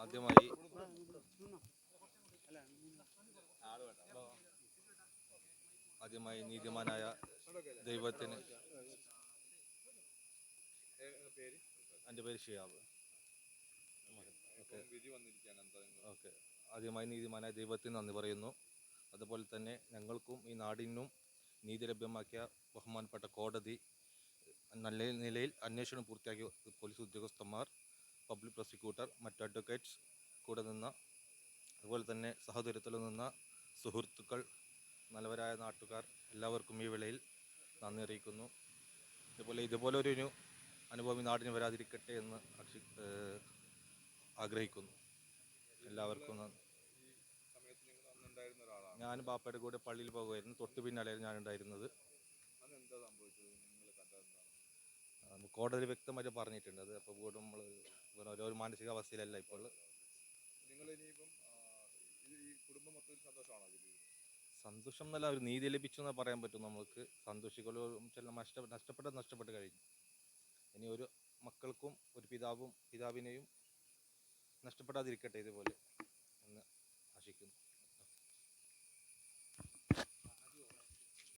ആദ്യമായി. ആദ്യമായി നീതിമാനായ ദൈവത്തിന് എന്റെ പേര് ഷിയാബ്. ഓക്കെ. ആദ്യമായി നീതിമാനായ ദൈവത്തിന് നന്ദി പറയുന്നു. അതുപോലെ തന്നെ ഞങ്ങൾക്കും ഈ നാടിനും നീതി ലഭ്യമാക്കിയ ബഹുമാനപ്പെട്ട കോടതി നല്ല നിലയിൽ അന്വേഷണം പൂർത്തിയാക്കിയ പോലീസ് ഉദ്യോഗസ്ഥന്മാർ പബ്ലിക് പ്രോസിക്യൂട്ടർ മറ്റ് അഡ്വക്കേറ്റ്സ് കൂടെ നിന്ന അതുപോലെ തന്നെ സഹോദരത്തിൽ നിന്ന സുഹൃത്തുക്കൾ നല്ലവരായ നാട്ടുകാർ എല്ലാവർക്കും ഈ വേളയിൽ നന്ദി അറിയിക്കുന്നു. ഇതുപോലെ ഇതുപോലൊരു അനുഭവം ഈ നാടിന് വരാതിരിക്കട്ടെ എന്ന് അക്ഷി ആഗ്രഹിക്കുന്നു. എല്ലാവർക്കും ഞാൻ ബാപ്പയുടെ കൂടെ പള്ളിയിൽ പോകുമായിരുന്നു. തൊട്ട് പിന്നാലെയായിരുന്നു ഞാൻ ഉണ്ടായിരുന്നത്. കോടതി വ്യക്തമായിട്ട് പറഞ്ഞിട്ടുണ്ട്. അത് അപ്പോൾ കൂടെ നമ്മൾ ഓരോ മാനസികാവസ്ഥയിലല്ല ഇപ്പോൾ. നിങ്ങൾ ഇനിയിപ്പം ഈ കുടുംബം സന്തോഷമാണോ സന്തോഷം എന്നല്ല ഒരു നീതി ലഭിച്ചു എന്ന് പറയാൻ പറ്റും നമുക്ക്. സന്തോഷിക്കലും ചില നഷ്ട നഷ്ടപ്പെട്ടത് നഷ്ടപ്പെട്ട് കഴിഞ്ഞു. ഇനി ഒരു മക്കൾക്കും ഒരു പിതാവും പിതാവിനെയും നഷ്ടപ്പെടാതിരിക്കട്ടെ ഇതുപോലെ.